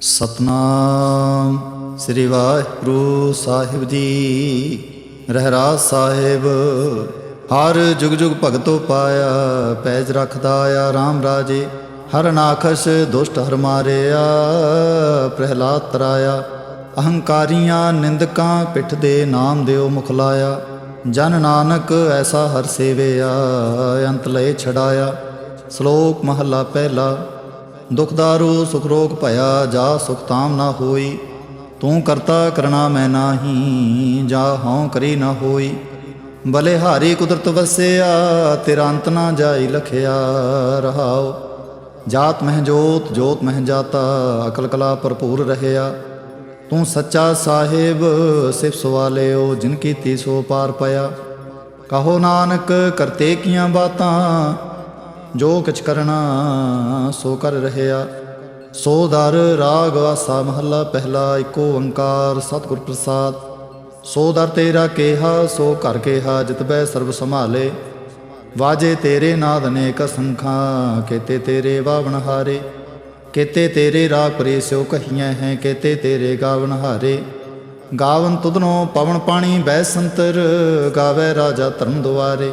ਸਤਨਾਮ। ਸ੍ਰੀ ਵਾਹਿਗੁਰੂ ਸਾਹਿਬ ਜੀ ਰਹਿਰਾਜ ਸਾਹਿਬ। ਹਰ ਜੁਗ ਜੁਗ ਭਗਤੋ ਪਾਇਆ, ਪੈਜ ਰੱਖਦਾ ਆ RAM ਰਾਜੇ। ਹਰ ਨਾਖਸ਼ ਦੁਸ਼ਟ ਹਰ ਮਾਰਿਆ, ਪ੍ਰਹਿਲਾਦ ਤਰਾਇਆ। ਅਹੰਕਾਰੀਆਂ ਨਿੰਦਕਾਂ ਪਿੱਠ ਦੇ ਨਾਮ ਦਿਓ ਮੁਖ ਲਾਇਆ। ਜਨ ਨਾਨਕ ਐਸਾ ਹਰ ਸੇਵਿਆ, ਅੰਤ ਲਏ ਛਡਾਇਆ। ਸ਼ਲੋਕ ਮਹੱਲਾ ਪਹਿਲਾ। ਦੁਖਦਾਰੂ ਸੁਖ ਰੋਗ ਭਇਆ, ਜਾ ਸੁਖ ਤਾਮ ਨਾ ਹੋਈ। ਤੂੰ ਕਰਤਾ ਕਰਣਾ ਮੈਂ ਨਾਹੀ, ਜਾ ਹਉ ਕਰੀ ਨਾ ਹੋਈ। ਬਲੇ ਹਾਰੀ ਕੁਦਰਤ ਵਸਿਆ, ਤੇਰਾ ਅੰਤ ਨਾ ਜਾਈ ਲਖਿਆ ਰਹਾਓ ਜਾਤ ਮਹਿ ਜੋਤ ਜੋਤ ਮਹਿ ਜਾਤਾ, ਅਕਲ ਕਲਾ ਭਰਪੂਰ ਰਹਿਆ। ਤੂੰ ਸੱਚਾ ਸਾਹਿਬ, ਸਿਫ ਸਵਾਲਿਓ, ਜਿਨ ਕੀਤੀ ਸੋ ਪਾਰ ਪਿਆ। ਕਹੋ ਨਾਨਕ, ਕਰਤੇ ਕੀਆਂ ਬਾਤਾਂ ਜੋ ਕਿਛ ਕਰਨਾ ਸੋ ਕਰ ਰਹਿਆ। ਸੋ ਦਰ ਰਾਗ ਆਸਾ ਮਹੱਲਾ ਪਹਿਲਾ ਏਕੋ ਓੰਕਾਰ ਸਤਿਗੁਰ ਪ੍ਰਸਾਦ। ਸੋ ਦਰ ਤੇਰਾ ਕੇਹਾ, ਸੋ ਘਰ ਕੇਹਾ ਜਿਤਬੈ ਸਰਬ ਸੰਭਾਲੇ। ਵਾਜੇ ਤੇਰੇ ਨਾਦ ਅਨੇਕ ਸੰਖਾਂ, ਕੇਤੇ ਤੇਰੇ ਵਾਵਣ ਹਾਰੇ। ਕੇਤੇ ਤੇਰੇ ਰਾਗ ਪਰੇਸਿਓ ਕਹੀਆਂ ਹੈ, ਕੇਤੇ ਤੇਰੇ ਗਾਵਨ ਹਾਰੇ। ਗਾਵਨ ਤੁਧਨੋ ਪਵਨ ਪਾਣੀ ਬੈ ਸੰਤਰ, ਗਾਵੇ ਰਾਜਾ ਧਰਮ ਦੁਆਰੇ।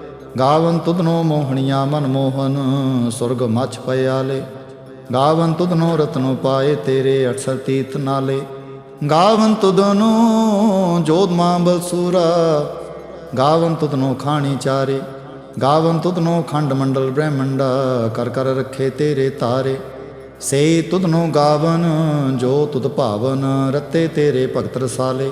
ਗਾਵਨ ਤੁਧਨੋ ਮੋਹਣੀਆਂ ਮਨ ਮੋਹਨ, ਸੁਰਗ ਮਛ ਪਿਆਲੇ। ਗਾਵਨ ਤੁਧਨੋ ਰਤਨੋ ਪਾਏ ਤੇਰੇ ਅਠਸਰ ਤੀਤ ਨਾਲੇ। ਗਾਵਨ ਤੁਧਨੋ ਜੋਤ ਮਾਂ ਬਲਸੂਰਾ ਗਾਵਨ ਤੁਧਨੋ ਖਾਣੀ ਚਾਰੇ। ਗਾਵਨ ਤੁਧਨੋ ਖੰਡ ਮੰਡਲ ਬ੍ਰਹਮੰਡਾ, ਕਰ ਕਰ ਰੱਖੇ ਤੇਰੇ ਤਾਰੇ। ਸੇ ਤੁਧਨੋ ਗਾਵਨ, ਜੋ ਤੁਧ ਭਾਵਨ, ਰਤੇ ਤੇਰੇ ਭਗਤ ਰਸਾਲੇ।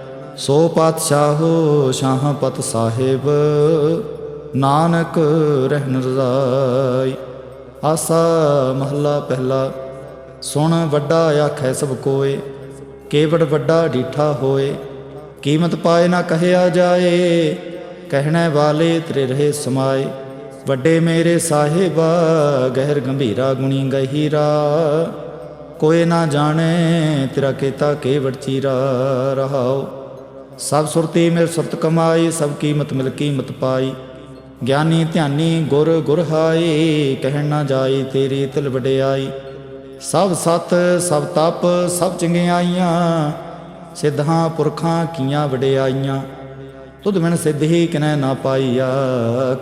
ਸੋ ਪਾਤਸ਼ਾਹੋ ਸ਼ਾਹ ਪਤ ਸਾਹਿਬ, ਨਾਨਕ ਰਹਿਣ ਰਜ਼ਾਈ। ਆਸਾ ਮਹੱਲਾ ਪਹਿਲਾ, ਸੁਣ ਵੱਡਾ ਆਖੈ ਸਭ ਕੋਏ, ਕੇਵੜ ਵੱਡਾ ਡੀਠਾ ਹੋਏ। ਕੀਮਤ ਪਾਏ ਨਾ ਕਹਿਆ ਜਾਏ, ਕਹਿਣੇ ਵਾਲੇ ਤੇਰੇ ਰਹੇ ਸਮਾਏ। ਵੱਡੇ ਮੇਰੇ ਸਾਹਿਬਾ, ਗਹਿਰ ਗੰਭੀਰਾ ਗੁਣੀ ਗਹੀਰਾ। ਕੋਈ ਨਾ ਜਾਣੇ ਤੇਰਾ ਕੀਤਾ ਕੇਵੜ ਚੀਰਾ ਰਹਾਓ ਸਭ ਸੁਰਤੀ ਮਿਲ ਸੁਰਤ ਕਮਾਈ, ਸਭ ਕੀਮਤ ਮਿਲ ਕੀਮਤ ਪਾਈ। ਗਿਆਨੀ ਧਿਆਨੀ ਗੁਰ ਗੁਰ ਹਾਈ, ਕਹਿਣ ਨਾ ਜਾਈ ਤੇਰੀ ਤਿਲ ਵਡਿਆਈ। ਸਭ ਸਤ, ਸਭ ਤਪ, ਸਭ ਚੰਗਿਆਈਆਂ ਸਿੱਧਾਂ ਪੁਰਖਾਂ ਕੀਆਂ ਵਡਿਆਈਆਂ। ਤੁਧ ਬਿਨ ਸਿੱਧੀ ਕਿਨੈ ਨਾ ਪਾਈਆ,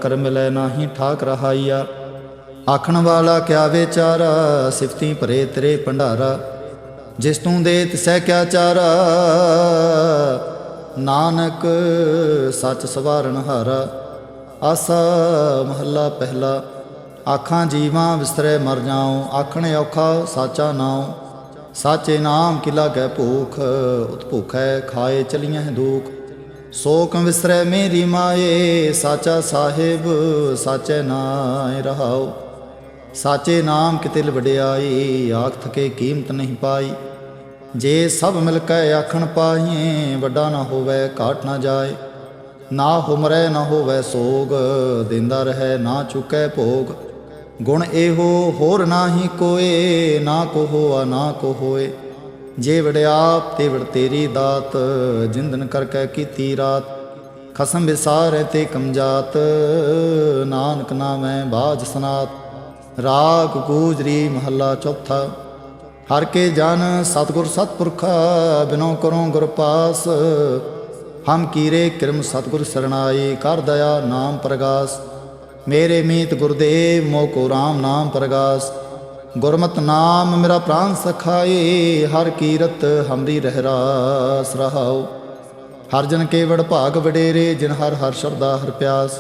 ਕਰਮ ਲੈ ਨਾਹੀ ਠਾਕ ਰਹਾਈਆ। ਆਖਣ ਵਾਲਾ ਕਿਆ ਵਿਚਾਰਾ, ਸਿਫਤੀ ਭਰੇ ਤੇਰੇ ਭੰਡਾਰਾ। ਜਿਸ ਤੂੰ ਦੇ ਤਿਸੈ ਕਿਆ ਚਾਰਾ ਨਾਨਕ ਸੱਚ ਸਵਾਰਨ ਹਾਰਾ, ਆਸਾ ਮਹੱਲਾ ਪਹਿਲਾ। ਆਖਾਂ ਜੀਵਾਂ ਵਿਸਰੇ ਮਰ ਜਾਉ, ਆਖਣੇ ਔਖਾ ਸਾਚਾ ਨਾਉ। ਸਾਚੇ ਨਾਮ ਕੀ ਲਾਗੈ ਭੂਖ, ਉਤ ਭੁਖੈ ਖਾਏ ਚਲੀਆਂ ਹੈ ਦੁਖ। ਸੋਕ ਵਿਸਰੇ ਮੇਰੀ ਮਾਏ, ਸਾਚਾ ਸਾਹਿਬ ਸਾਚੇ ਨਾਮ ਰਹਾਉ। ਸਾਚੇ ਨਾਮ ਕਿਤੇ ਵਡਿਆਈ ਆਖ ਥਕੇ ਕੀਮਤ ਨਹੀਂ ਪਾਈ। ਜੇ ਸਭ ਮਿਲ ਕੇ ਆਖਣ ਪਾਈਏ, ਵੱਡਾ ਨਾ ਹੋਵੇ, ਘਾਟ ਨਾ ਜਾਏ। ਨਾ ਹੁਮਰੇ ਨਾ ਹੋਵੇ ਸੋਗ, ਦਿੰਦਾ ਰਹੇ ਨਾ ਚੁਕੈ ਭੋਗ। ਗੁਣ ਇਹੋ ਹੋਰ ਨਾਹੀ ਕੋਏ, ਨਾ ਕੋ ਹੋਆ ਨਾ ਕੋ ਹੋਏ ਜੇ ਵਡਿਆਪ ਤੇ ਵੜ ਤੇਰੀ ਦਾਤ ਜਿੰਦਨ ਕਰਕੇ ਕੀਤੀ ਰਾਤ। ਖਸਮ ਵਿਸਾਰੈ ਤੇ ਕਮਜਾਤ, ਨਾਨਕ ਨਾਮੈ ਬਾਜ ਸਨਾਤ। ਰਾਗ ਗੂਜਰੀ ਮਹੱਲਾ ਚੌਥਾ। ਹਰ ਕੇ ਜਨ ਸਤਗੁਰ ਸਤਪੁਰਖਾ, ਬਿਨੋ ਕਰੋ ਗੁਰ ਪਾਸ। ਹਮ ਕੀਰੇ ਕਿਰਮ ਸਤਗੁਰ ਸਰਣਾਈ, ਕਰ ਦਇਆ ਨਾਮ ਪ੍ਰਗਾਸ। ਮੇਰੇ ਮੀਤ ਗੁਰਦੇਵ ਮੋ ਕੋ ਰਾਮ ਨਾਮ ਪ੍ਰਗਾਸ। ਗੁਰਮਤਿ ਨਾਮ ਮੇਰਾ ਪ੍ਰਾਨ ਸਖਾਈ ਹਰ ਕੀਰਤ ਹਮਰੀ ਰਹਿ ਰਾਸ ਰਹਾਉ। ਹਰ ਜਨ ਕੇ ਕੇਵੜ ਭਾਗ ਵਡੇਰੇ, ਜਿਨ ਹਰ ਹਰ ਸ਼ਰਦਾ ਹਰ ਪਿਆਸ।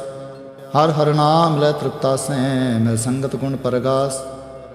ਹਰ ਹਰ ਨਾਮ ਲੈ ਤ੍ਰਿਪਤਾ ਸੈ ਮਿਲ ਸੰਗਤ ਗੁਣ ਪਰਗਾਸ।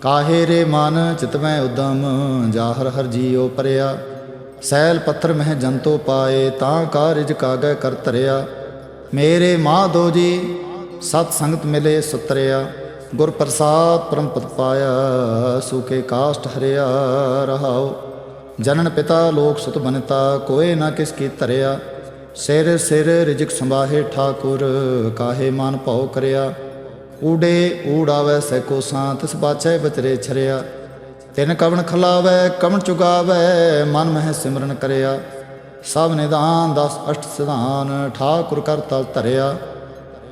ਕਾਹੇ ਰੇ ਮਨ ਚਿਤਵੈ ਉਦਮ ਜਾਹਰ ਹਰ ਜੀਉ ਪਰਿਆ। ਸੈਲ ਪੱਥਰ ਮਹਿ ਜੰਤੋ ਪਾਏ, ਤਾਂ ਕਾਰਜ ਕਾਗੈ ਕਰ ਧਰਿਆ। ਮੇਰੇ ਮਾਧੋ ਜੀ, ਸਤ ਸੰਗਤ ਮਿਲੇ ਸੁਤਰਿਆ। ਗੁਰ ਪ੍ਰਸਾਦ ਪਰਮ ਪਦ ਪਾਇਆ, ਸੁਕੇ ਕਾਸ਼ਟ ਹਰਿਆ, ਰਹਾਉ। ਜਨਨ ਪਿਤਾ ਲੋਕ ਸੁਤ ਬਨਤਾ, ਕੋਏ ਨਾ ਕਿਸ ਕੀ ਧਰਿਆ। ਸਿਰ ਸਿਰ ਰਿਜਕ ਸੰਭਾਹੇ ਠਾਕੁਰ, ਕਾਹੇ ਮਨ ਭਉ ਕਰਿਆ। ਊੜੇ ਊੜਾਵੈ ਸੈ ਕੋ ਸਾਂ ਤਿਸ ਬਾਛੈ ਬਚਰੇ ਛਰਿਆ। ਤਿਨ ਕਵਣ ਖਲਾਵੈ, ਕਵਣ ਚੁਗਾਵੈ, ਮਨ ਮਹਿ ਸਿਮਰਨ ਕਰਿਆ। ਸਭ ਨਿਦਾਨ ਦਸ ਅਸ਼ਟ ਸਿਧਾਨ, ਠਾਕੁਰ ਕਰ ਤਲ ਧਰਿਆ।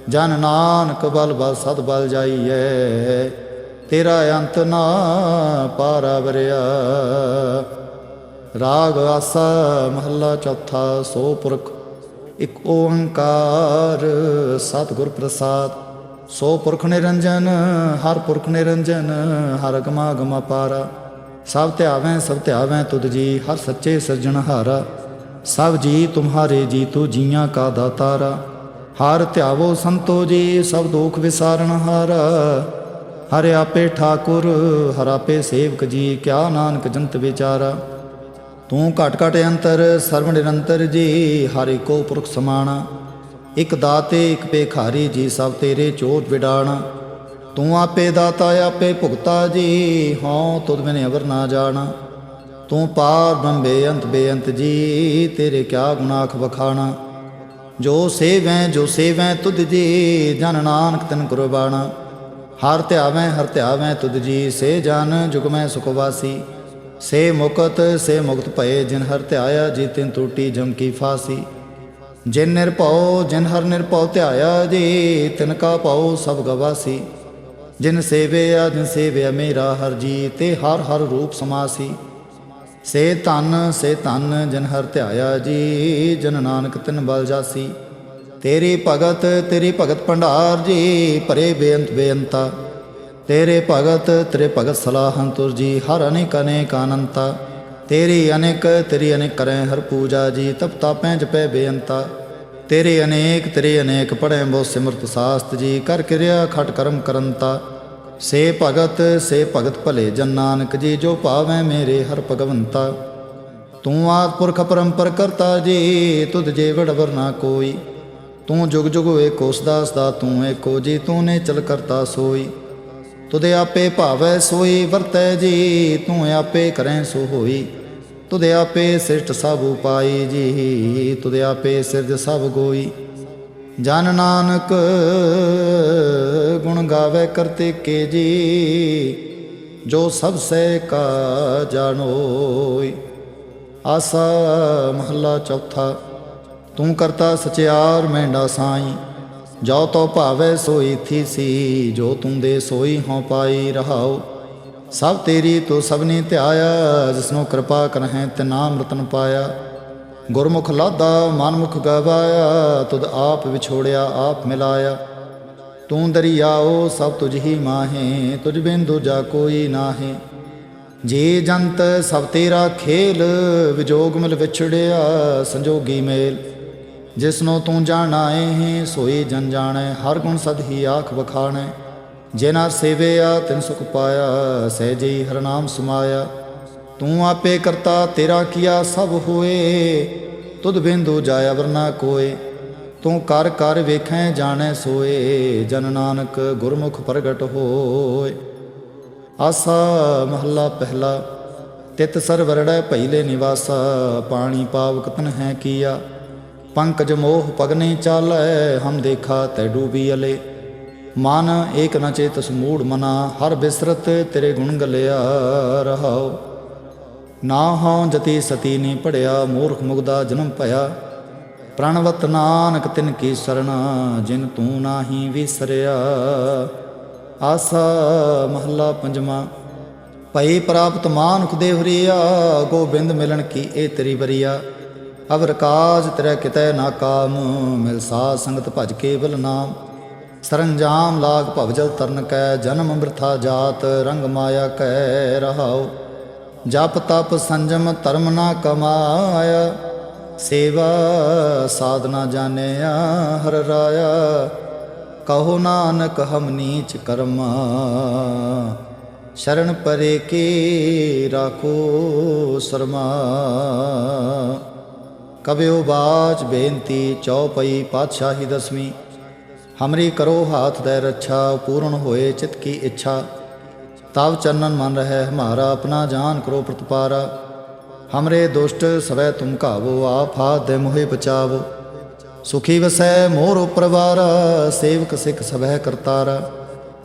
ਜਨ ਨਾਨਕ ਬਲ ਬਲ ਸਦ ਬਲ ਜਾਈਐ, ਤੇਰਾ ਅੰਤ ਨਾ ਪਾਰਾ ਵਰਿਆ। ਰਾਗ ਆਸਾ ਮਹੱਲਾ ਚੌਥਾ, ਸੋ ਪੁਰਖ, ਇਕ ਓੰਕਾਰ, ਸਤਿਗੁਰ ਪ੍ਰਸਾਦ। ਸੋ ਪੁਰਖ ਨਿਰੰਜਨ, ਹਰ ਪੁਰਖ ਨਿਰੰਜਨ, ਹਰ ਗਮਾ ਗਮਾ ਪਾਰਾ। ਸਭ ਧਿਆਵੈ ਸਭ ਧਿਆਵੈ ਤੁਧ ਜੀ, ਹਰ ਸੱਚੇ ਸੱਜਣਹਾਰਾ ਸਭ ਜੀ, ਤੁਮਹਾਰੇ ਜੀ ਤੂ ਜੀਆਂ ਕਾ ਦਾਤਾਰਾ। ਹਰ ਧਿਆਵੋ ਸੰਤੋ ਜੀ, ਸਭ ਦੁਖ ਵਿਸਾਰਨ ਹਾਰਾ। ਹਰਿ ਆਪੇ ਠਾਕੁਰ, ਹਰ ਆਪੇ ਸੇਵਕ ਜੀ, ਕਿਆ ਨਾਨਕ ਜੰਤ ਵਿਚਾਰਾ। ਤੂੰ ਘਟ ਘਟ ਅੰਤਰ, ਸਰਵ ਨਿਰੰਤਰ ਜੀ, ਹਰਿ ਕੋ ਪੁਰਖ ਸਮਾਣਾ। ਇਕ ਦਾਤੇ, ਇਕ ਭੇਖਾਰੀ ਜੀ, ਸਭ ਤੇਰੇ ਚੋਟ ਵਿਡਾਣਾ। ਤੂੰ ਆਪੇ ਦਾਤਾ, ਆਪੇ ਭੁਗਤਾ ਜੀ, ਹਉ ਤੁਧ ਮੈਨੇ ਅਵਰ ਨਾ ਜਾਣਾ। ਤੂੰ ਪਾਰ ਬ੍ਰਹਮ ਬੇਅੰਤ ਬੇਅੰਤ ਜੀ, ਤੇਰੇ ਕਿਆ ਗੁਨਾਖ ਵਖਾਣਾ। ਜੋ ਸੇਵੈ ਜੋ ਸੇਵੈ ਤੁਧ ਜੀ, ਜਨ ਨਾਨਕ ਤਨ ਕੁਰਬਾਣਾ। ਹਰ ਧਿਆਵੈ ਹਰ ਧਿਆਵੈ ਤੁਧ ਜੀ, ਸੇ ਜਨ ਜੁਗਮੈ ਸੁਖ ਵਾਸੀ। ਸੇ ਮੁਕਤ ਸੇ ਮੁਕਤ ਭਏ ਜਿਨ ਹਰ ਧਿਆਇਆ ਜੀ, ਤਿਨ ਟੂਟੀ ਜਮ ਕੀ ਫਾਸੀ। ਜਿਨ ਨਿਰਭਉ ਜਿਨ ਹਰ ਨਿਰਭਉ ਧਿਆਇਆ ਜੀ, ਤਿਨ ਕਾ ਪਾਉ ਸਭ ਗਵਾਸੀ। ਜਿਨ ਸੇਵਿਆ ਜਿਨ ਸੇਵਿਆ ਮੇਰਾ ਹਰ ਜੀ, ਤੇ ਹਰ ਹਰ ਰੂਪ ਸਮਾਸੀ। ਸੇ ਧਨ ਸੇ ਧਨ, ਜਨ ਹਰ ਧਿਆਇਆ ਜੀ, ਜਨ ਨਾਨਕ ਤਿਨ ਬਲ ਜਾਸੀ। ਤੇਰੀ ਭਗਤ ਤੇਰੀ ਭਗਤ ਭੰਡਾਰ ਜੀ, ਭਰੇ ਬੇਅੰਤ ਬੇਅੰਤਾ। ਤੇਰੇ ਭਗਤ ਤੇਰੇ ਭਗਤ ਸਲਾਹੰ ਤੁਰ ਜੀ, ਹਰ ਅਨੇਕ ਅਨੇਕ ਅਨੰਤਾ ਤੇਰੀ ਅਨੇਕ ਤੇਰੀ ਅਨੇਕ ਕਰੈ ਹਰ ਪੂਜਾ ਜੀ, ਤਪ ਤਾਪੈ ਜਪੈ ਬੇਅੰਤਾ। ਤੇਰੇ ਅਨੇਕ ਤੇਰੇ ਅਨੇਕ ਪੜੈ ਬੋ ਸਿਮਰਤ ਸਾਸਤ ਜੀ, ਕਰ ਕਿਰਿਆ ਖਟ ਕਰਮ ਕਰੰਤਾ। ਸੇ ਭਗਤ ਸੇ ਭਗਤ ਭਲੇ ਜਨ ਨਾਨਕ ਜੀ, ਜੋ ਭਾਵੈ ਮੇਰੇ ਹਰ ਭਗਵੰਤਾ। ਤੂੰ ਆਦ ਪੁਰਖ ਪਰੰਪਰ ਕਰਤਾ ਜੀ, ਤੁਧ ਜੇ ਵਡਵਰ ਨਾ ਕੋਈ। ਤੂੰ ਜੁਗ ਜੁਗ ਏਕੋ ਦਾਸ ਦਾ ਤੂੰ ਏਕੋ ਜੀ ਤੂੰ ਨੇ ਚਲ ਕਰਤਾ ਸੋਈ। ਤੁਦੇ ਆਪੇ ਭਾਵੈ ਸੋਈ, ਵਰਤੈ ਜੀ, ਤੂੰ ਆਪੇ ਕਰੈ ਸੋ ਹੋਈ। ਤੁਦੇ ਆਪੇ ਸਿਰਟ ਸਭ ਉਪਾਈ ਜੀ ਤੁਦੇ ਆਪੇ ਸਿਰਜ ਸਭ ਗੋਈ। ਜਨ ਨਾਨਕ ਗੁਣ ਗਾਵੇ ਕਰਤੇ ਕੇ ਜੀ, ਜੋ ਸਭ ਸੇ ਕਾ ਜਾਣੋਈ ਆਸਾ ਮਹੱਲਾ ਚੌਥਾ, ਤੂੰ ਕਰਤਾ ਸਚਿਆਰ ਮੈਂਡਾ ਸਾਈ। ਜੋ ਤੋ ਭਾਵੇ ਸੋਈ ਥੀ ਸੀ ਜੋ ਤੂੰ ਦੇ ਸੋਈ ਹਉ ਪਾਈ ਰਹਾਓ ਸਭ ਤੇਰੀ ਤੋ ਸਭਨੀ ਧਿਆਇਆ, ਜਿਸਨੂੰ ਕਿਰਪਾ ਕਰਹਿ ਤੇ ਨਾਮ ਰਤਨ ਪਾਇਆ। ਗੁਰਮੁਖ ਲਾਦਾ ਮਨਮੁਖ ਗਵਾਇਆ, ਤੁਧ ਆਪ ਵਿਛੋੜਿਆ, ਆਪ ਮਿਲਾਇਆ। ਤੂੰ ਦਰਿਆਓ, ਸਭ ਤੁਝ ਹੀ ਮਾਹੇ, ਤੁਝ ਬਿਨ ਦੂਜਾ ਕੋਈ ਨਾਹੀ। ਜੇ ਜੰਤ, ਸਭ ਤੇਰਾ ਖੇਲ, ਵਿਜੋਗ ਮਿਲ ਵਿਛੜਿਆ, ਸੰਜੋਗੀ ਮੇਲ। ਜਿਸਨੂੰ ਤੂੰ ਜਾਣਾਏ ਹੈ ਸੋਈ ਜਨ ਜਾਣੈ, ਹਰ ਗੁਣ ਸਦ ਹੀ ਆਖ ਵਖਾਣੈ। ਜਿਨਾ ਸੇਵਿਆ, ਤਿਨ ਸੁਖ ਪਾਇਆ ਸਹਿਜੀ ਹਰ ਨਾਮ ਸਮਾਇਆ। ਤੂੰ ਆਪੇ ਕਰਤਾ, ਤੇਰਾ ਕੀਆ ਸਭ ਹੋਏ। ਤੁਧ ਬਿੰਦੂ ਜਾਇਆ ਵਰਨਾ ਕੋਏ। ਤੂੰ ਕਰ ਕਰ ਵੇਖੈ, ਜਾਣੈ ਸੋਏ। ਜਨ ਨਾਨਕ ਗੁਰਮੁਖ ਪ੍ਰਗਟ ਹੋਏ। ਆਸਾ ਮਹੱਲਾ ਪਹਿਲਾ, ਤਿਤ ਸਰ ਵਰੜੈ ਭਈਲੇ ਨਿਵਾਸਾ। ਪਾਣੀ ਪਾਵਕ ਤਨ ਹੈ ਕੀਆ। ਪੰਕਜ ਮੋਹ ਪਗਨੇ ਚਾਲੈ, ਹਮ ਦੇਖਾ ਤੈ ਡੂਬੀ ਅਲੇ। ਮਨ ਏਕ ਨ ਚੇਤਸ ਮੂੜ ਮਨਾ, ਹਰ ਬਿਸਰਤ ਤੇਰੇ ਗੁਣ ਗਲਿਆ ਰਹਾਉ। ਨਾ ਹਉ ਜਤੀ ਸਤੀ ਨੇ ਪੜਿਆ, ਮੂਰਖ ਮੁਗਦਾ ਜਨਮ ਭਇਆ। ਪ੍ਰਣਵਤ ਨਾਨਕ ਤਿਨ ਕੀ ਸਰਣਾ, ਜਿਨ ਤੂੰ ਨਾਹੀ ਵਿਸਰਿਆ। ਆਸਾ ਮਹੱਲਾ ਪੰਜਵਾਂ, ਭਈ ਪ੍ਰਾਪਤ ਮਾਨੁਖ ਦੇਵਰੀਆ ਗੋਬਿੰਦ ਮਿਲਣ ਕੀ ਇਹ ਤੇਰੀ ਬਰੀਆ ਅਵਰ ਕਾਜ ਤੇਰੇ ਕਿਤੈ ਨਾ ਕਾਮ, ਮਿਲ ਸਾਧ ਸੰਗਤ ਭਜ ਕੇਵਲ ਨਾਮ। ਸਰੰਜਾਮ ਲਾਗ ਭਵਜਲ ਤਰਨ ਕੈ, ਜਨਮ ਬ੍ਰਥਾ ਜਾਤ, ਰੰਗ ਮਾਇਆ ਕੈ ਰਹਾਉ। ਜਪ ਤਪ ਸੰਜਮ ਧਰਮ ਨਾ ਕਮਾਇਆ, ਸੇਵਾ ਸਾਧਨਾ ਜਾਣਿਆ ਹਰ ਰਾਇਆ। ਕਹੋ ਨਾਨਕ ਹਮ ਨੀਚ ਕਰਮਾ, ਸ਼ਰਨ ਪਰੇ ਕੀ ਰਾਖੋ ਸਰਮਾ। ਕਬਿਓ ਬਾਚ ਬੇਨਤੀ ਚੌਪਈ ਪਾਤਸ਼ਾਹੀ ਦਸਵੀਂ। ਹਮਰੀ ਕਰੋ ਹਾਥ ਦੇ ਰੱਛਾ ਪੂਰਨ ਹੋਏ ਚਿਤ ਕੀ ਇੱਛਾ ਤਵ ਚੰਨਨ ਮਨ ਰਹਿ ਹਮਾਰਾ ਆਪਣਾ ਜਾਨ ਕਰੋ ਪ੍ਰਤਪਾਰਾ ਹਮਰੇ ਦੁਸ਼ਟ ਸਵੈ ਤੁਮ ਕਾਵੋ ਆਪ ਹਾਥ ਦੇ ਮੋਹਿ ਬਚਾਵੋ ਸੁਖੀ ਵਸੈ ਮੋਰ ਪਰਵਾਰ ਸੇਵਕ ਸਿਖ ਸਭੈ ਕਰਤਾਰਾ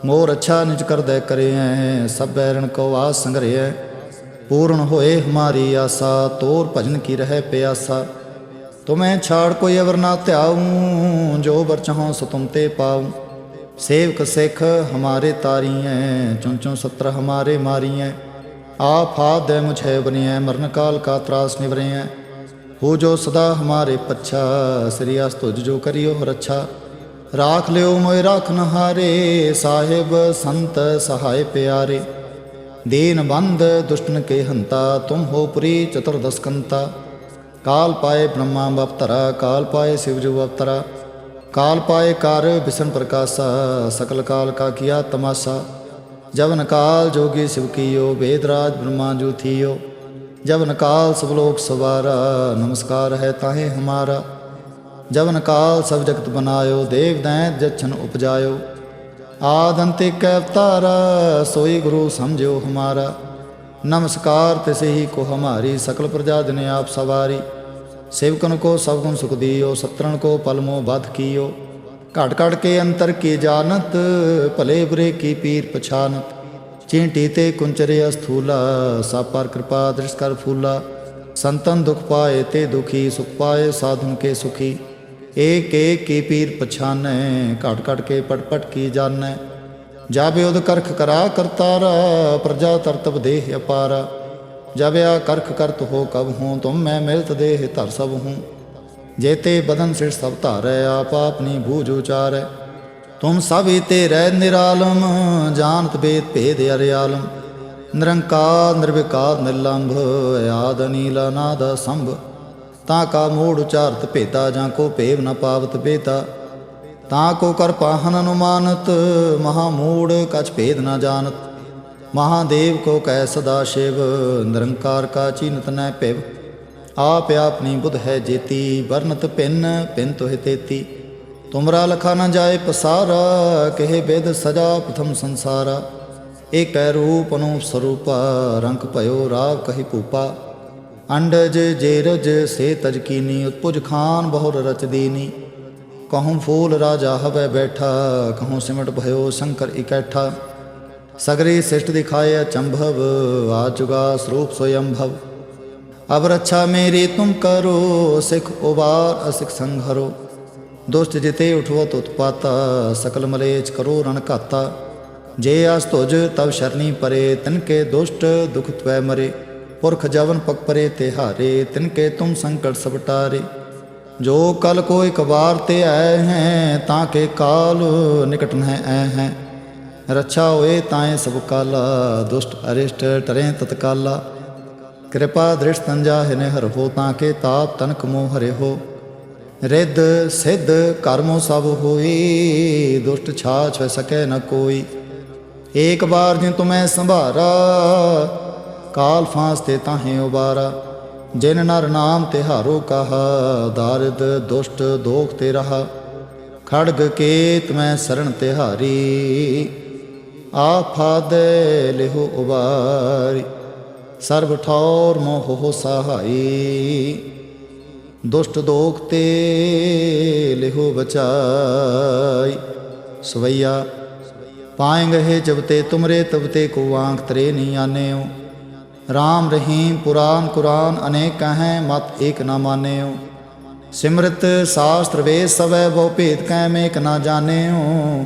ਮੋਰ ਅੱਛਾ ਨਿਜ ਕਰਦੈ ਕਰਿਐ ਸਭ ਬੈਰਣ ਕੋ ਆਸ ਸੰਗਰਿਐ ਪੂਰਨ ਹੋਏ ਹਮਾਰੀ ਆਸਾ ਤੋਰ ਭਜਨ ਕੀ ਰਹਿ ਪਿਆਸਾ ਤੁਮੈ ਛਾੜ ਕੋਈ ਅਵਰ ਨਾ ਧਿਆਉ, ਜੋ ਵਰ ਚਾਹੋ ਸੋ ਤੁਮ ਤੇ ਪਾਉ। ਸੇਵਕ ਸਿਖ ਹਮਾਰੇ ਤਾਰੀਐ ਚੁਨ ਚੁਨ ਸਤਰ ਹਮਾਰੇ ਮਾਰੀਐ। ਆਪ ਹਾਥ ਦੇ ਮੁਝੇ ਬਨਿਐ, ਮਰਨ ਕਾਲ ਕਾ ਤਰਾਸ ਨਿਵਰਿਐ। ਹੋ ਜੋ ਸਦਾ ਹਮਾਰੇ ਪੱਛਾ, ਸ੍ਰੀ ਅਸ ਤੁਜ ਜੋ ਕਰਿਓ ਰੱਛਾ। ਰਾਖ ਲਿਓ ਮੋਇ ਰਾਖਨ ਹਾਰੇ ਸਾਹਿਬ ਸੰਤ ਸਹਾਇ ਪਿਆਰੇ। ਦੀਨ ਬੰਦ ਦੁਸ਼ਟਨ ਕੇ ਹੰਤਾ, ਤੁਮ ਹੋ ਪੁਰੀ ਚਤੁਰਦਸਕੰਤਾ। ਕਾਲ ਪਾਏ ਬ੍ਰਹਮਾ ਬਪਤਰਾ, ਕਾਲ ਪਾਏ ਸਿਵ ਜੋ ਅਵਤਰਾ ਕਾਲ ਪਾਏ ਕਰ ਬਿਸ਼ਨ ਪ੍ਰਕਾਸ਼ਾ, ਸਕਲ ਕਾਲ ਕਾ ਕੀਆ ਤਮਾਸਾ, ਜਵਨ ਕਾਲ ਜੋਗੀ ਸਿਵ ਕੀਓ ਵੇਦਰਾਜ ਬ੍ਰਹਮਾ ਜੋ ਥੀਓ, ਜਵਨ ਕਾਲ ਸਭ ਲੋਕ ਸਵਾਰਾ, ਨਮਸਕਾਰ ਹੈ ਤਾਹੇ ਹਮਾਰਾ, ਜਵਨ ਕਾਲ ਸਭ ਜਗਤ ਬਨਾਇਓ, ਦੇਵ ਦੈਂਤ ਜਛਨ ਉਪਜਾਇਓ ਆਦੰਤੇ ਅੰਤਿਕ ਅਵਤਾਰਾ, ਸੋਈ ਗੁਰੂ ਸਮਝਿਓ ਹਮਾਰਾ, ਨਮਸਕਾਰ ਤਿਸੇ ਹੀ ਕੋ ਹਮਾਰੀ, ਸਕਲ ਪ੍ਰਜਾ ਜਨ ਆਪ ਸਵਾਰੀ ਸੇਵਕਨ ਕੋ ਸਭ ਗੁਣ ਸੁਖ ਦਿਓ, ਸਤਰਣ ਕੋ ਪਲਮੋ ਬਧ ਕੀਓ। ਘਟ ਘਟ ਕੇ ਅੰਤਰ ਕੀ ਜਾਣਤ, ਭਲੇ ਬੁਰੇ ਕੀ ਪੀਰ ਪਛਾਨਤ। ਚੀਂਟੀ ਤੇ ਕੁੰਚਰੇ ਅਸਥੂਲਾ ਸਭ ਪਰ ਕਿਰਪਾ ਦ੍ਰਿਸ਼ ਕਰ ਫੂਲਾ। ਸੰਤਨ ਦੁਖ ਪਾਏ ਤੇ ਦੁਖੀ, ਸੁਖ ਪਾਏ ਸਾਧਨ ਕੇ ਸੁਖੀ। ਏਕ ਏਕ ਕੀ ਪੀਰ ਪਛਾਨੈ, ਘਟ ਘਟ ਕੇ ਪਟ ਪਟ ਕੀ ਜਾਣੈ। ਜਾਬੇ ਉਦ ਕਰਖ ਕਰਾ ਕਰਤਾਰਾ, ਪ੍ਰਜਾ ਤਰਤਬ ਦੇਹ ਅਪਾਰਾ। ਜਬਿਆ ਕਰਖ ਕਰਤ ਹੋ ਕਬ ਹੂੰ, ਤੁਮ ਮੈਂ ਮਿਲਤ ਦੇਹ ਧਰ ਸਭ ਹੂੰ। ਜੇਤੇ ਬਦਨ ਸਿਰ ਸਭ ਧਾਰੈ, ਆਪ ਆਪਨੀ ਬੂਝ ਉਚਾਰੈ। ਤੁਮ ਸਭ ਤੇ ਰਹਿ ਨਿਰਾਲਮ, ਜਾਣਤ ਬੇਦ ਭੇਦ ਅਰਿਆਲਮ ਨਿਰੰਕਾਰ, ਨਿਰਵਿਕਾਰ, ਨਿਰਲੰਭ, ਆਦ ਅਨੀਲ, ਅਨਾਦ ਸੰਭ ਤਾਂ ਕਾ ਮੂੜ ਉਚਾਰਤ ਭੇਤਾ, ਜਾਂ ਕੋ ਭੇਵ ਨ ਪਾਵਤ ਬੇਤਾ। ਤਾਂ ਕੋ ਕਰ ਪਾਹਨ ਅਨੁਮਾਨਤ, ਮਹਾ ਮੂੜ ਕਛ ਭੇਦ ਨ ਜਾਣਤ। ਮਹਾਦੇਵ ਕੋ ਕਹਿ ਸਦਾ ਸ਼ਿਵ, ਨਿਰੰਕਾਰ ਕਾ ਚੀਨਤ ਨੈ ਭਿਵ। ਆਪ ਆਪਨੀ ਬੁਧ ਹੈ ਜੇਤੀ, ਵਰਨਤ ਪਿੰਨ ਪਿੰਨ ਤੋਹਿ ਤੇਤੀ। ਤੁਮਰਾ ਲਖਾ ਨ ਜਾਏ ਪਸਾਰਾ, ਕਹੇ ਬੇਦ ਸਜਾ ਪ੍ਰਥਮ ਸੰਸਾਰਾ। ਏਕੈ ਰੂਪ ਅਨੂਪ ਸਰੂਪਾ, ਰੰਗ ਭਇਓ ਰਾਵ ਕਹੀ ਭੂਪਾ। ਅੰਡਜ ਜੇਰਜ ਸੇ ਤਜ ਕੀਨੀ, ਉਤਪੁਜ ਖਾਨ ਬਹੁਰ ਰਚ ਦੀਨੀ। ਕਹੂੰ ਫੂਲ ਰਾਜਾ ਹਵੇ ਬੈਠਾ, ਕਹੂੰ ਸਿਮਟ ਭਇਓ ਸ਼ੰਕਰ ਇਕੈਠਾ। ਸਗਰੇ ਸਿਸ਼ਟ ਦਿਖਾਏ ਅਚੰਭਵ ਆ ਜੁਗਾ ਸਰੂਪ ਸੋਯੰਭਵ ਅਬ ਰੱਛਾ ਮੇਰੀ ਤੁਮ ਕਰੋ, ਸਿਖ ਉਬਾਰ ਅਸਿਖ ਸੰਘਰੋ ਦੁਸ਼ਟ ਜਿਤੇ ਉਠਵਤ ਉਤਪਾਤਾ ਸਕਲ ਮਲੇਚ ਕਰੋ ਰਣ ਘਾਤਾ। ਜੇ ਆਸ ਤੁਜ ਤਬ ਸ਼ਰਨੀ ਪਰੇ ਤਿਨਕੇ ਦੁਸ਼ਟ ਦੁਖ ਤਵੈ ਮਰੇ। ਪੁਰਖ ਜਵਨ ਪਕ ਪਰੇ ਤੇ ਹਾਰੇ ਤਿਨਕੇ ਤੁਮ ਸੰਕਟ ਸਬਟਾਰੇ ਜੋ ਕਲ ਕੋ ਇਕ ਵਾਰ ਤੇ ਆਏ ਹੈ, ਤਾਂ ਕੇ ਕਾਲ ਨਿਕਟ ਨਹਿ ਐ ਹੈ। ਰੱਛਾ ਹੋਏ ਤਾਏ ਸਭ ਕਾਲਾ, ਦੁਸ਼ਟ ਅਰਿਸ਼ਟ ਟਰੇ ਤਤਕਾਲਾ। ਕਿਰਪਾ ਦ੍ਰਿਸ਼ ਤੰਜਾ ਹੈ ਹਰ ਹੋ ਤਾਂ ਕੇ ਤਾਪ ਤਨਕ ਮੋਹ ਹਰੇ ਹੋ। ਰਿੱਧ ਸਿੱਧ ਕਰਮੋ ਸਭ ਹੋਈ, ਦੁਸ਼ਟ ਛਾ ਵੈ ਸਕੈ ਨ ਕੋਈ। ਏਕ ਬਾਰ ਜਿ ਤੁਮੈ ਸੰਭਾਰਾ, ਕਾਲ ਫਾਂਸ ਤੇ ਤਾਹੇ ਉਬਾਰਾ। ਜਿਨ ਨਰ ਨਾਮ ਤੇ ਹਾਰੋ ਕਹਾ, ਦਾਰਿਦ ਦੁਸ਼ਟ ਦੋਖ ਤੇ ਰਹਾ। ਖੜਗ ਕੇਤ ਮੈਂ ਸਰਣ ਤਿਹਾਰੀ ਆਫਾਦੇ ਲਿਹੋ ਉਬਾਰੀ, ਸਰਬ ਠੌਰ ਮੋਹ ਹੋ ਸਹਾਈ। ਦੁਸ਼ਟ ਦੋਖ ਤੇ ਲਿਹੋ ਬਚਾਈ। ਸਵਈਆ, ਪਾਏਂਗੇ ਹੈ ਜਬ ਤੇ ਤੁਮਰੇ, ਤਬ ਤੇ ਕੋ ਆਂਖ ਤਰੇ ਨਹੀਂ ਆਨੇਓ ਰਾਮ ਰਹੀਮ ਪੁਰਾਨ ਕੁਰਾਨ ਅਨੇਕ ਹੈ ਮਤ ਏਕ ਨਾ ਮਾਨੇਓ ਸਿਮਰਤ ਸਾਸਤਰ ਵੇਦ ਸਵੈ, ਬਹੁ ਭੇਦ ਕੈ ਮੇਕ ਨਾ ਜਾਣਿਓ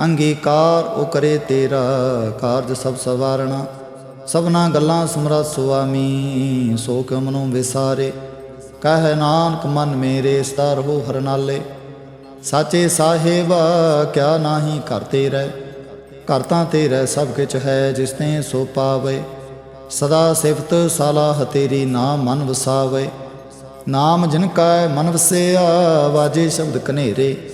ਅੰਗੀਕਾਰ ਉਹ ਕਰੇ ਤੇਰਾ ਕਾਰਜ ਸਭ ਸਵਾਰਣਾ। ਸਭਨਾ ਗੱਲਾਂ ਸਮਰਤ ਸੁਆਮੀ, ਸੋ ਕਿਉ ਮਨੋਂ ਵਿਸਾਰੇ। ਕਹਿ ਨਾਨਕ ਮਨ ਮੇਰੇ ਸਦਾ ਰਹੋ ਹਰ ਨਾਲੇ। ਸਾਚੇ ਸਾਹਿਬਾ, ਕਿਆ ਨਾਹੀ ਘਰ ਰਹਿ ਘਰ ਤਾਂ ਤੇਰੇ ਸਭ ਕਿਛ ਹੈ ਜਿਸ ਤੇ ਸੋ ਪਾਵੇ। ਸਦਾ ਸਿਫਤ ਸਲਾਹ ਤੇਰੀ ਨਾਮ ਮਨ ਵਸਾਵੇ। ਨਾਮ ਜਿਨ ਕੈ ਮਨ ਵਸਿਆ, ਵਾਜੇ ਸ਼ਬਦ ਕਨੇਰੇ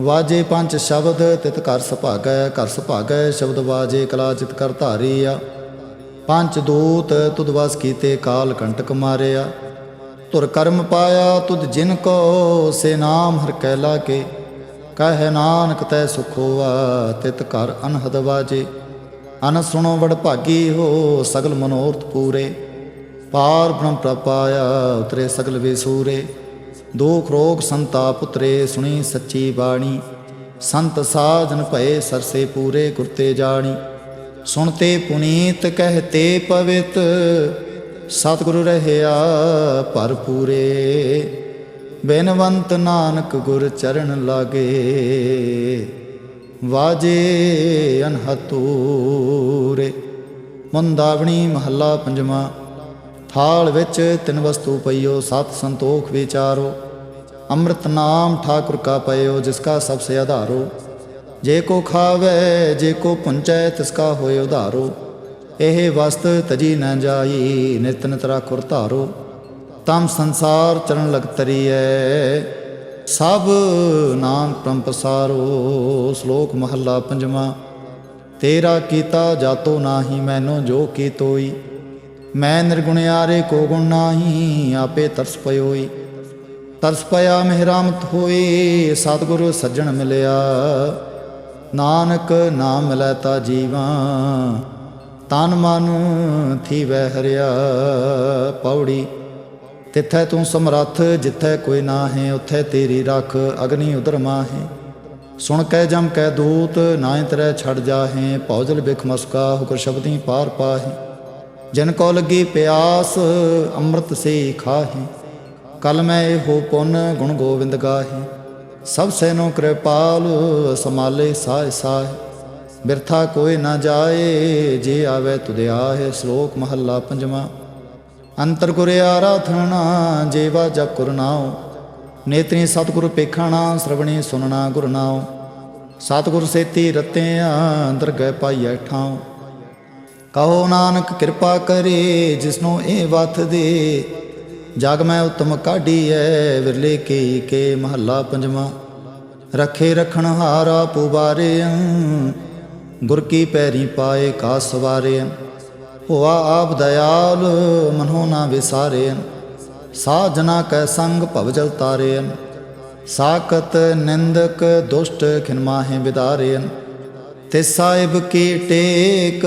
ਵਾਜੇ ਪੰਜ ਸ਼ਬਦ, ਤਿਤ ਘਰ ਸੁਭਾਗੈ ਘਰ ਸੁਭਾਗੈ, ਸ਼ਬਦ ਵਾਜੇ ਕਲਾ ਚਿਤ ਕਰ ਧਾਰੀ ਆ ਪੰਜ ਦੂਤ, ਤੁਧ ਵਸ ਕੀਤੇ ਕਾਲ ਕੰਟਕ ਮਾਰਿਆ। ਤੁਰ ਕਰਮ ਪਾਇਆ, ਤੁਧ ਜਿਨ ਕੋ ਸੇ ਨਾਮ ਹਰ ਕੈ ਲਾਗੇ। ਕਹਿ ਨਾਨਕ ਤੈ ਸੁਖ ਹੋਆ, ਤਿਤ ਕਰ ਅਨਹਦ ਵਾਜੇ। ਅਨ ਸੁਣੋ ਵਡ ਭਾਗੀ ਹੋ, ਸਗਲ ਮਨੋਰਥ ਪੂਰੇ। ਪਾਰ ਬ੍ਰਹਮ ਪ੍ਰਪਾਇਆ ਉਤਰੇ ਸਗਲ ਵਿਸੂਰੇ। ਦੁਖ ਰੋਗ ਸੰਤਾਪ ਉਤਰੇ ਸੁਣੀ ਸੱਚੀ ਬਾਣੀ। ਸੰਤ ਸਾਜਨ ਭਏ ਸਰਸੇ ਪੂਰੇ ਗੁਰਤੇ ਜਾਣੀ। ਸੁਣਤੇ ਪੁਨੀਤ ਕਹਤੇ ਪਵਿੱਤ, ਸਤਿਗੁਰੂ ਰਹਿਆ ਭਰਪੂਰੇ ਬੇਨਵੰਤ ਨਾਨਕ ਗੁਰ ਚਰਨ ਲਾਗੇ, ਵਾਜੇ ਅਨਹਤੂਰੇ। ਮੰਦਾਵਣੀ ਮਹੱਲਾ ਪੰਜਵਾਂ। ਥਾਲ ਵਿੱਚ ਤਿੰਨ ਵਸਤੂ ਪਈਓ, ਸਤ ਸੰਤੋਖ ਵਿਚਾਰੋ। ਅੰਮ੍ਰਿਤ ਨਾਮ ਠਾਕੁਰ ਕਾ ਪਇਓ, ਜਿਸ ਕਾ ਸਭ ਸੇ ਆਧਾਰੋ। ਜੇ ਕੋ ਖਾਵੇ, ਜੇ ਕੋ ਪੁੰਚੈ, ਤਿਸ ਕਾ ਹੋਏ ਉਧਾਰੋ। ਇਹ ਵਸਤ ਤਜੀ ਨਾ ਜਾਈ, ਨਿਤ ਨਿਤ ਰਾਖੁਰ ਧਾਰੋ। ਤਮ ਸੰਸਾਰ ਚਰਨ ਲਗ ਤਰੀਐ, ਸਭ ਨਾਮ ਪ੍ਰਮ ਪਸਾਰੋ। ਸ਼ਲੋਕ ਮਹੱਲਾ ਪੰਜਵਾਂ, ਤੇਰਾ ਕੀਤਾ ਜਾਤੋ ਨਾਹੀ, ਮੈਨੋ ਜੋ ਕੀ ਤੋਈ ਮੈਂ ਨਿਰਗੁਣਿਆਰੇ ਕੋ ਗੁਣ ਨਾਹੀ, ਆਪੇ ਤਰਸ ਪਇਓਈ। ਤਰਸ ਪਿਆ ਮਿਹਰਾਮਤ ਹੋਏ ਸਤਿਗੁਰੂ ਸੱਜਣ ਮਿਲਿਆ। ਨਾਨਕ ਨਾਮ ਲੈ ਤਾ ਜੀਵਾ, ਤਨ ਮਨ ਥੀ ਵਹਿ ਹਰਿਆ ਪੌੜੀ। ਤਿੱਥੈ ਤੂੰ ਸਮਰੱਥ, ਜਿੱਥੈ ਕੋਈ ਨਾ ਹੈ ਉਥੈ ਤੇਰੀ ਰੱਖ ਅਗਨੀ ਉਦਰ ਮਾਹੇ। ਸੁਣ ਕੈ ਜਮ ਕੈ ਦੂਤ ਨਾਇ ਤਰੈ ਛੜ ਜਾਹੇ, ਭੌਜਲ ਬਿਖ ਮਸਕਾ, ਹੁਕਰ ਸ਼ਬਦੀ ਪਾਰ ਪਾਹੇ। ਜਨ ਕੋ ਲੱਗੀ ਪਿਆਸ, ਅੰਮ੍ਰਿਤ ਸੇ ਖਾਹੀ। ਕਲ ਮੈਂ ਇਹੋ ਪੁੰਨ ਗੁਣ ਗੋਬਿੰਦ ਗਾਹੀ। ਸਭ ਸੈਨੋ ਕਿਰਪਾਲ ਸਮਾਲੇ ਸਾਇ ਸਾਇ ਬਿਰਥਾ ਕੋਈ ਨਾ ਜਾਏ, ਜੇ ਆਵੇ ਤੁਦੇ ਆਹੇ, ਸ਼ਲੋਕ ਮਹੱਲਾ ਪੰਜਵਾਂ। ਅੰਤਰ ਗੁਰ ਆਰਾਧਨਾ, ਜੇਵਾ ਜਪ ਗੁਰ ਨੇਤਰੀ ਸਤਿਗੁਰ ਪੇਖਾਣਾ ਸ਼ਰਵਣੀ ਸੁਨਣਾ ਗੁਰਨਾਉ ਸਤਿਗੁਰ ਸੇਤੀ ਰਤਿਆਂ, ਅੰਦਰ ਗਏ ਪਾਈਐ ਠਾਉ। ਕਹੋ ਨਾਨਕ ਕਿਰਪਾ ਕਰੇ ਜਿਸਨੂੰ ਇਹ ਵਤ ਦੇ। ਜਗ ਮੈਂ ਉਤਮ ਕਾਢੀਐ, ਵਿਰਲੇ ਕੀ ਕੇ ਮਹੱਲਾ ਪੰਜਵਾਂ। ਰਖੇ ਰਖਣ ਹਾਰਾ ਪੁਬਾਰੇ ਗੁਰ ਕੀ ਪੈਰੀ ਪਾਏ ਕਾ ਸਵਾਰੇ ਹੋਆ ਆਪ ਦਇਆਲ, ਮਨੋ ਨਾ ਵਿਸਾਰੇ ਸਾਜਨਾ ਕੈ ਸੰਗ ਭਵਜਲ ਤਾਰੇ ਸਾਕਤ ਨਿੰਦਕ ਦੁਸ਼ਟ ਖਿਨਮਾਹੇ ਵਿਦਾਰੇ ਤੇ ਸਾਹਿਬ ਕੀ ਟੇਕ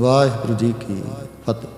ਵਾਹਿਗੁਰੂ ਜੀ ਕੀ ਫਤਿਹ